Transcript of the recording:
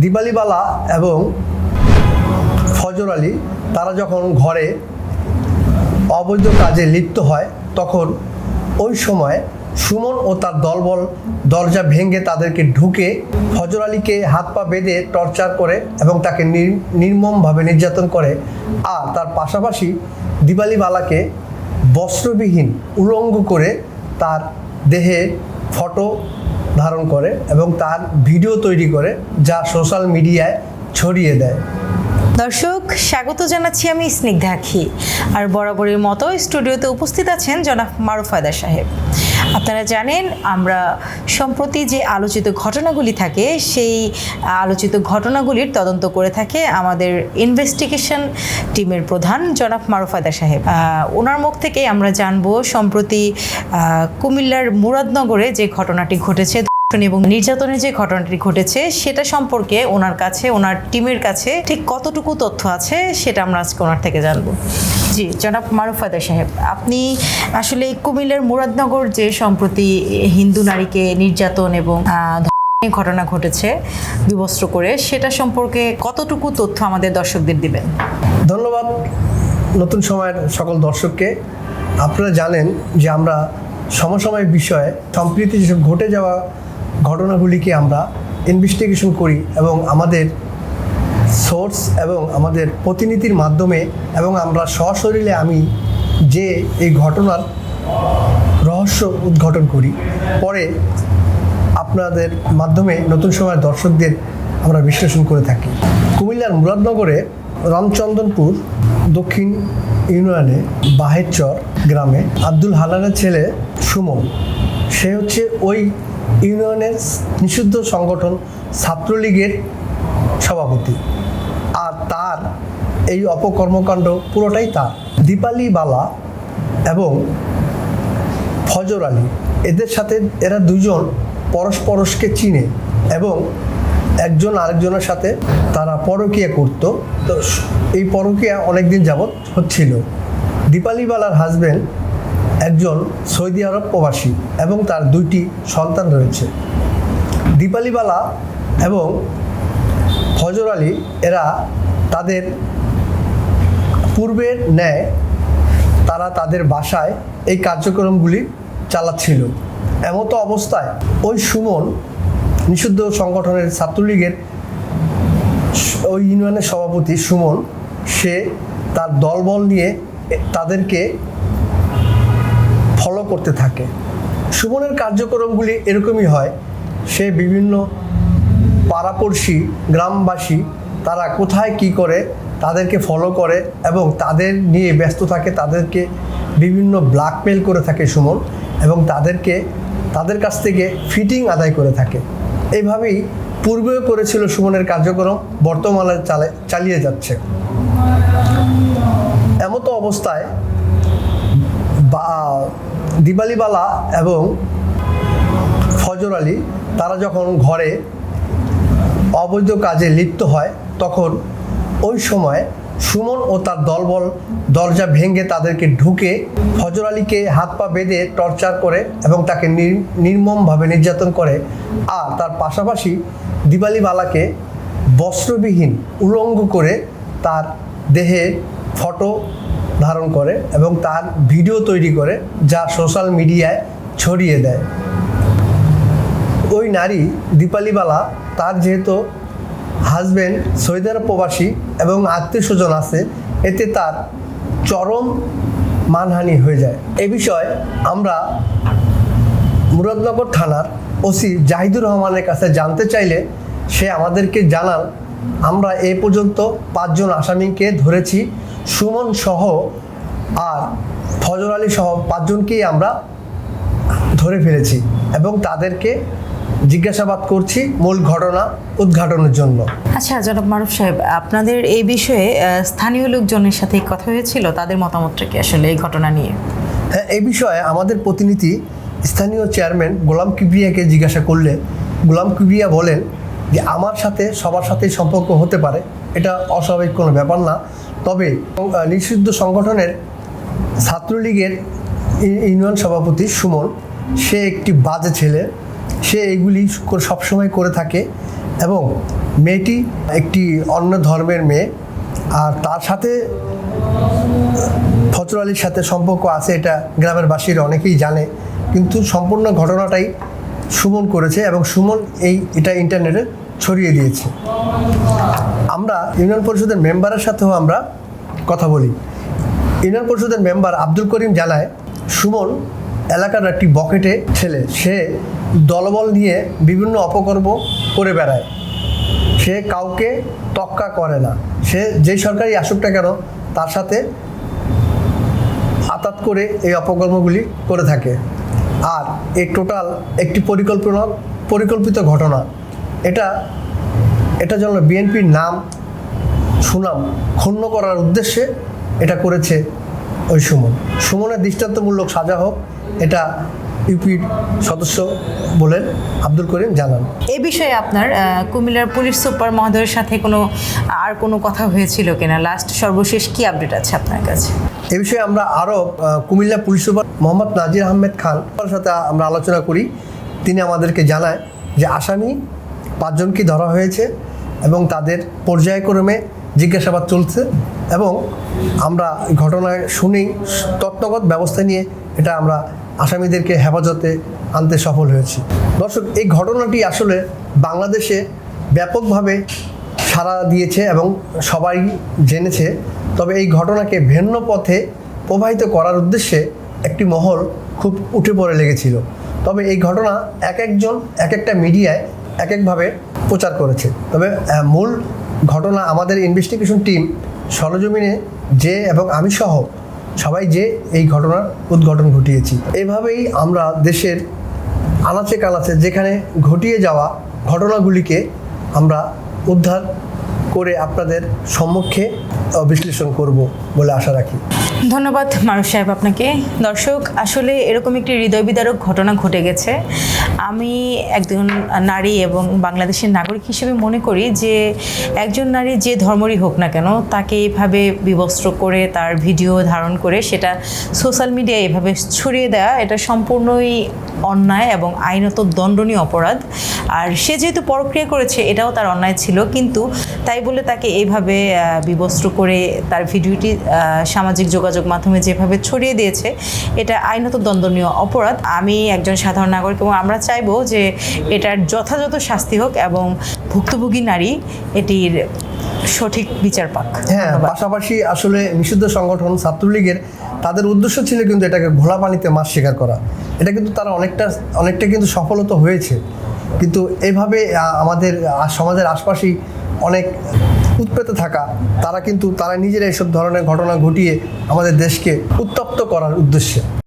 দিবালিবালা এবং ফজর আলী, তারা যখন ঘরে অবৈধ কাজে লিপ্ত হয়, তখন ওই সময় সুমন ও তার দলবল দরজা ভেঙে তাদেরকে ঢুকে ফজর আলীকে হাত পা বেঁধে টর্চার করে এবং তাকে নির- নির্মমভাবে নির্যাতন করে। আর তার পাশাপাশি দিবালিবালাকে বস্ত্রবিহীন উলঙ্গ করে তার দেহে ফটো ধারণ করে এবং তার ভিডিও তৈরি করে যা সোশ্যাল মিডিয়ায় ছড়িয়ে দেয়। দর্শক, স্বাগত জানাচ্ছি আমি স্নিগ্ধা আখি। আর বরাবরের মতো স্টুডিওতে উপস্থিত আছেন জনাব মারুফ হায়দার সাহেব। আপনারা জানেন, আমরা সম্প্রতি যে আলোচিত ঘটনাগুলি থাকে, সেই আলোচিত ঘটনাগুলির তদন্ত করে থাকে আমাদের ইনভেস্টিগেশন টিমের প্রধান জনাব মারুফ হায়দার সাহেব ওনার মুখ থেকে আমরা জানব, সম্প্রতি কুমিল্লার মুরাদনগরে যে ঘটনাটি ঘটেছে এবং নির্যাতনের যে ঘটনাটি ঘটেছে, সেটা সম্পর্কে ওনার কাছে, ওনার টিমের কাছে ঠিক কতটুকু তথ্য আছে, সেটা আমরা আজকে ওনার থেকে জানব। জি, জনাব মারুফ ফাদার সাহেব, আপনি আসলে কুমিল্লার মুরাদনগর যে সম্প্রতি হিন্দু নারীকে নির্যাতন এবং ঘটনা ঘটেছে বিবস্ত্র করে, সেটা সম্পর্কে কতটুকু তথ্য আমাদের দর্শকদের দিবেন? ধন্যবাদ নতুন সময়ের সকল দর্শককে। আপনারা জানেন যে আমরা সমসাময়িক বিষয়ে সম্প্রীতি যেসব ঘটে যাওয়া ঘটনাগুলিকে আমরা ইনভেস্টিগেশন করি এবং আমাদের সোর্স এবং আমাদের প্রতিনিধির মাধ্যমে এবং আমরা সশরীরে আমি যে এই ঘটনার রহস্য উদ্ঘাটন করি। পরে আপনাদের মাধ্যমে নতুন সময়ের দর্শকদের আমরা বিশ্লেষণ করে থাকি। কুমিল্লার মুরাদনগরে রামচন্দনপুর দক্ষিণ ইউনিয়নে বাহেরচর গ্রামে আব্দুল হালানের ছেলে সুমন। সে হচ্ছে ওই ইউনিয়নের নিষিদ্ধ সংগঠন ছাত্রলীগের সভাপতি। আর তার এই অপকর্মকাণ্ড পুরোটাই তার। দীপালি বালা এবং ফজর আলী, এদের সাথে এরা দুজন পরস্পরসকে চিনে এবং একজন আরেকজনের সাথে তারা পরকীয়া করত। তো এই পরকীয়া অনেকদিন যাবৎ হচ্ছিল। দীপালিবালার হাজবেন্ড একজন সৌদি আরব প্রবাসী এবং তার দুইটি সন্তান রয়েছে। দীপালিবালা এবং ফজর আলী, এরা তাদের পূর্বের ন্যায় তারা তাদের বাসায় এই কার্যক্রমগুলি চালাচ্ছিল। এমতো অবস্থায় ওই সুমন নিষিদ্ধ সংগঠনের ছাত্রলীগের ওই ইউনিয়নের সভাপতি সুমন, সে তার দলবল নিয়ে তাদেরকে ফলো করতে থাকে। সুমনের কার্যক্রমগুলি এরকমই হয়, সে বিভিন্ন পাড়াপড়শি, গ্রামবাসী, তারা কোথায় কি করে, তাদেরকে ফলো করে এবং তাদের নিয়ে ব্যস্ত থাকে, তাদেরকে বিভিন্ন ব্ল্যাকমেল করে থাকে সুমন এবং তাদেরকে, তাদের কাছ থেকে ফিটিং আদায় করে থাকে। এইভাবেই পূর্বেও করেছিল সুমনের কার্যক্রম, বর্তমানে চালে, চালিয়ে যাচ্ছে। এমতো অবস্থায় দিবালিবালা এবং ফজর আলী, তারা যখন ঘরে অবৈধ কাজে লিপ্ত হয়, তখন ওই সময় সুমন ও তার দলবল দরজা ভেঙে তাদেরকে ঢুকে ফজর আলীকে হাত পা বেঁধে টর্চার করে এবং তাকে নির- নির্মমভাবে নির্যাতন করে। আর তার পাশাপাশি দিবালিবালাকে বস্ত্রবিহীন উলঙ্গ করে তার দেহে ফটো ধারণ করে এবং তার ভিডিও তৈরি করে যা সোশ্যাল মিডিয়ায় ছড়িয়ে দেয়। ওই নারী দীপালিবালা, তার যেহেতু হাজবেন্ড সৌদি আরব প্রবাসী এবং আত্মীয় স্বজন আছে, এতে তার চরম মানহানি হয়ে যায়। এ বিষয়ে আমরা মুরাদনগর থানার ওসি জাহিদুর রহমানের কাছে জানতে চাইলে সে আমাদেরকে জানান, আমরা এ পর্যন্ত পাঁচজন আসামিকে ধরেছি। সুমন সহ আর ফজর আলী সহ পাঁচজনকেই আমরা ধরে ফেলেছি এবং তাদেরকে জিজ্ঞাসাবাদ করছি মূল ঘটনা উদ্ঘাটনের জন্য। আচ্ছা জনাব মারুফ সাহেব আপনাদের এই বিষয়ে স্থানীয় লোকজনের সাথে কথা হয়েছিল তাদের মতামতটা কি আসলে এই ঘটনা নিয়ে? হ্যাঁ এই বিষয়ে আমাদের প্রতিনিধি স্থানীয় চেয়ারম্যান গোলাম কিবরিয়াকে জিজ্ঞাসা করলে গোলাম কিবরিয়া বলেন যে আমার সাথে সবার সাথেই সম্পর্ক হতে পারে এটা অস্বাভাবিক কোনো ব্যাপার না। তবে নিষিদ্ধ সংগঠনের ছাত্রলীগের ইউনিয়ন সভাপতি সুমন, সে একটি বাজে ছেলে। সে এগুলি সবসময় করে থাকে এবং মেয়েটি একটি অন্য ধর্মের মেয়ে। আর তার সাথে, ফজর আলীর সাথে সম্পর্ক আছে, এটা গ্রামের বাসীরা অনেকেই জানে। কিন্তু সম্পূর্ণ ঘটনাটাই সুমন করেছে এবং সুমন এই, এটা ইন্টারনেটে ছড়িয়ে দিয়েছে। আমরা ইউনিয়ন পরিষদের মেম্বারের সাথেও আমরা কথা বলি। ইউনিয়ন পরিষদের মেম্বার আব্দুল করিম জানায় সুমন এলাকার একটি বকেটে ছেলে। সে দলবল নিয়ে বিভিন্ন অপকর্ম করে বেড়ায়। সে কাউকে তক্কা করে না। সে যেই সরকারি আসুকটা কেন, তার সাথে আতাত করে এই অপকর্মগুলি করে থাকে। আর এই টোটাল একটি পরিকল্পনা পরিকল্পিত ঘটনা। এটা এটা জন্য বিএনপির নাম সুনাম ক্ষুণ্ণ করার উদ্দেশ্যে এটা করেছে ওই সুমন। সুমনের দৃষ্টান্তমূলক সাজা হোক এটা ইউপির সদস্য বলেন আব্দুল করিম জানান। এ বিষয়ে আপনার কুমিল্লার পুলিশ সুপার মহোদয়ের সাথে কোনো আর কোনো কথা হয়েছিল কিনা? লাস্ট সর্বশেষ কি আপডেট আছে আপনার কাছে? এ বিষয়ে আমরা আরও কুমিল্লা পুলিশ সুপার মোহাম্মদ নাজির আহমেদ খান সাথে আমরা আলোচনা করি। তিনি আমাদেরকে জানায় যে আসামি পাঁচজনকে ধরা হয়েছে এবং তাদের পর্যায়ক্রমে জিজ্ঞাসাবাদ চলছে এবং আমরা ঘটনায় শুনেই তত্ত্বগত ব্যবস্থা নিয়ে এটা আমরা আসামিদেরকে হেফাজতে আনতে সফল হয়েছি। দর্শক, এই ঘটনাটি আসলে বাংলাদেশে ব্যাপকভাবে সাড়া দিয়েছে এবং সবাই জেনেছে। তবে এই ঘটনাকে ভিন্ন পথে প্রবাহিত করার উদ্দেশ্যে একটি মহল খুব উঠে পড়ে লেগেছিল। তবে এই ঘটনা এক একজন, এক একটা মিডিয়ায় এক একভাবে প্রচার করেছে। তবে মূল ঘটনা আমাদের ইনভেস্টিগেশন টিম সরজমিনে যে এবং আমি সহ সবাই যে এই ঘটনার উদ্ঘাটন ঘটিয়েছি। এভাবেই আমরা দেশের আনাচে কানাচে যেখানে ঘটিয়ে যাওয়া ঘটনাগুলিকে আমরা উদ্ধার করে আপনাদের সম্মুখে বিশ্লেষণ করব বলে আশা রাখি। ধন্যবাদ মানুষ সাহেব আপনাকে। দর্শক, আসলে এরকম একটি হৃদয় বিদারক ঘটনা ঘটে গেছে। আমি একজন নারী এবং বাংলাদেশের নাগরিক হিসেবে মনে করি যে একজন নারী যে ধর্মরই হোক না কেন, তাকে এইভাবে বিবস্ত্র করে, তার ভিডিও ধারণ করে, সেটা সোশ্যাল মিডিয়ায় এভাবে ছড়িয়ে দেওয়া এটা সম্পূর্ণই অন্যায় এবং আইনত দণ্ডনীয় অপরাধ। আর সে যেহেতু পরক্রিয়া করেছে, এটাও তার অন্যায় ছিল। কিন্তু তাই বলে তাকে এইভাবে বিবস্ত্র করে তার ভিডিওটি সামাজিক যোগাযোগ মাধ্যমে যেভাবে ছড়িয়ে দিয়েছে এটা আইনত দণ্ডনীয় অপরাধ। আমি একজন সাধারণ নাগরিক এবং আমরা চাইব যে এটার যথাযথ শাস্তি হোক এবং ভুক্তভোগী নারী এটির সঠিক বিচার পাক। হ্যাঁ পাশাপাশি আসলে নিষিদ্ধ সংগঠন ছাত্রলীগের তাদের উদ্দেশ্য ছিল কিন্তু এটাকে ঘোলা পানিতে মাছ শিকার করা। এটা কিন্তু তারা অনেকটা অনেকটা কিন্তু সফলতা হয়েছে। কিন্তু এভাবে আমাদের সমাজের আশপাশেই অনেক উৎপেতে থাকা, তারা কিন্তু, তারা নিজেরা এইসব ধরনের ঘটনা ঘটিয়ে আমাদের দেশকে উত্তপ্ত করার উদ্দেশ্যে।